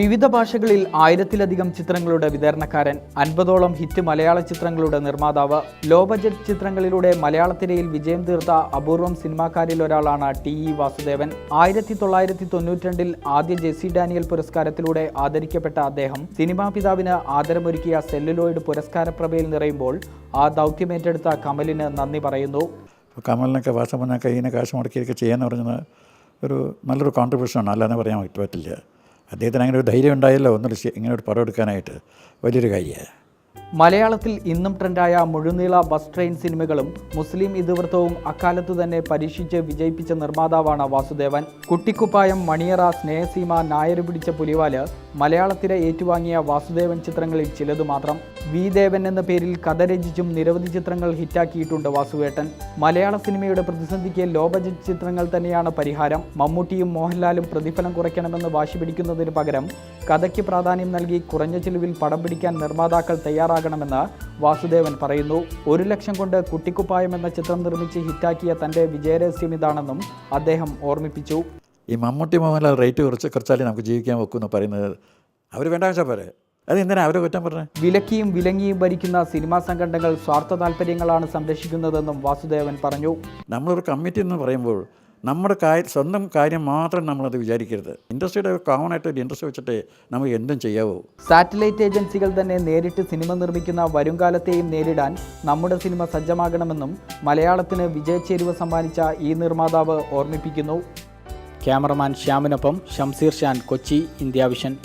വിവിധ ഭാഷകളിൽ ആയിരത്തിലധികം ചിത്രങ്ങളുടെ വിതരണക്കാരൻ അൻപതോളം ഹിറ്റ് മലയാള ചിത്രങ്ങളുടെ നിർമ്മാതാവ് ലോ ബജറ്റ് ചിത്രങ്ങളിലൂടെ മലയാളത്തിരയിൽ വിജയം തീർത്ത അപൂർവം സിനിമാക്കാരിൽ ഒരാളാണ് ടി ഇ വാസുദേവൻ. ആയിരത്തി തൊള്ളായിരത്തി തൊണ്ണൂറ്റിരണ്ടിൽ ആദ്യ ജെസി ഡാനിയൽ പുരസ്കാരത്തിലൂടെ ആദരിക്കപ്പെട്ട അദ്ദേഹം സിനിമാ പിതാവിന് ആദരമൊരുക്കിയ സെല്ലുലോയിഡ് പുരസ്കാര പ്രഭയിൽ നിറയുമ്പോൾ ആ ദൗത്യമേറ്റെടുത്ത കമലിന് നന്ദി പറയുന്നു. കമലിനൊക്കെ വാസമനൊക്കെ ഇതിനെ കാശ് മുടക്കിയൊക്കെ ചെയ്യാന്ന് പറഞ്ഞത് ഒരു നല്ലൊരു കോൺട്രിബ്യൂഷനാണ് അല്ലാതെ പറയാൻ പറ്റ- പറ്റില്ല. അദ്ദേഹത്തിന് അങ്ങനെ ഒരു ധൈര്യം ഉണ്ടായല്ലോ? ഒന്നും ഇങ്ങനെ ഒരു പടം എടുക്കാനായിട്ട്. വലിയൊരു കാര്യമാണ് മലയാളത്തിൽ ഇന്നും ട്രെൻഡായ മുഴുനീള ബസ് ട്രെയിൻ സിനിമകളും മുസ്ലിം ഇതിവൃത്തവും അക്കാലത്തു തന്നെ പരീക്ഷിച്ച് വിജയിപ്പിച്ച നിർമ്മാതാവാണ് വാസുദേവൻ. കുട്ടിക്കുപ്പായം മണിയറ സ്നേഹസീമ നായര് പിടിച്ച പുലിവാൽ മലയാളത്തിലെ ഏറ്റുവാങ്ങിയ വാസുദേവൻ ചിത്രങ്ങളിൽ ചിലതു മാത്രം. വി ദേവൻ എന്ന പേരിൽ കഥ രചിച്ചും നിരവധി ചിത്രങ്ങൾ ഹിറ്റാക്കിയിട്ടുണ്ട് വാസുവേട്ടൻ. മലയാള സിനിമയുടെ പ്രതിസന്ധിക്ക് ലോ ബജറ്റ് ചിത്രങ്ങൾ തന്നെയാണ് പരിഹാരം. മമ്മൂട്ടിയും മോഹൻലാലും പ്രതിഫലം കുറയ്ക്കണമെന്ന് വാശി പിടിക്കുന്നതിന് പകരം കഥയ്ക്ക് പ്രാധാന്യം നൽകി കുറഞ്ഞ ചിലവിൽ പടം പിടിക്കാൻ നിർമ്മാതാക്കൾ തയ്യാറാകണമെന്ന് വാസുദേവൻ പറയുന്നു. ഒരു ലക്ഷം കൊണ്ട് കുട്ടിക്കുപ്പായം എന്ന ചിത്രം നിർമ്മിച്ച് ഹിറ്റാക്കിയ തന്റെ വിജയരഹസ്യം ഇതാണെന്നും അദ്ദേഹം ഓർമ്മിപ്പിച്ചു. ഈ മമ്മൂട്ടി മോഹൻലാൽ റേറ്റ് കുറച്ച് കുറച്ചാലേ നമുക്ക് ജീവിക്കാൻ വെക്കുമെന്ന് പറയുന്നത് അവർ വേണ്ട വെച്ചാൽ പോരെ? അത് എന്തിനാ അവരെ കുറ്റം പറഞ്ഞത് വിലക്കിയും വിലങ്ങിയും ഭരിക്കുന്ന സിനിമാ സംഘടനകൾ സ്വാർത്ഥ താല്പര്യങ്ങളാണ് സംരക്ഷിക്കുന്നതെന്നും വാസുദേവൻ പറഞ്ഞു. നമ്മളൊരു കമ്മിറ്റി എന്ന് പറയുമ്പോൾ നമ്മുടെ കാര്യം സ്വന്തം കാര്യം മാത്രം നമ്മളത് വിചാരിക്കരുത്. ഇൻഡസ്ട്രിയുടെ കോമൺ ആയിട്ട് ഒരു ഇൻഡസ്ട്രി വെച്ചിട്ട് നമുക്ക് എന്തും ചെയ്യാവൂ. സാറ്റലൈറ്റ് ഏജൻസികൾ തന്നെ നേരിട്ട് സിനിമ നിർമ്മിക്കുന്ന വരുംകാലത്തെയും നേരിടാൻ നമ്മുടെ സിനിമ സജ്ജമാകണമെന്നും മലയാളത്തിന് വിജയച്ചേരുവ സമ്മാനിച്ച ഈ നിർമ്മാതാവ് ഓർമ്മിപ്പിക്കുന്നു. ക്യാമറമാൻ ശ്യാമിനൊപ്പം ഷംസീർ ഷാൻ കൊച്ചി ഇന്ത്യ വിഷൻ.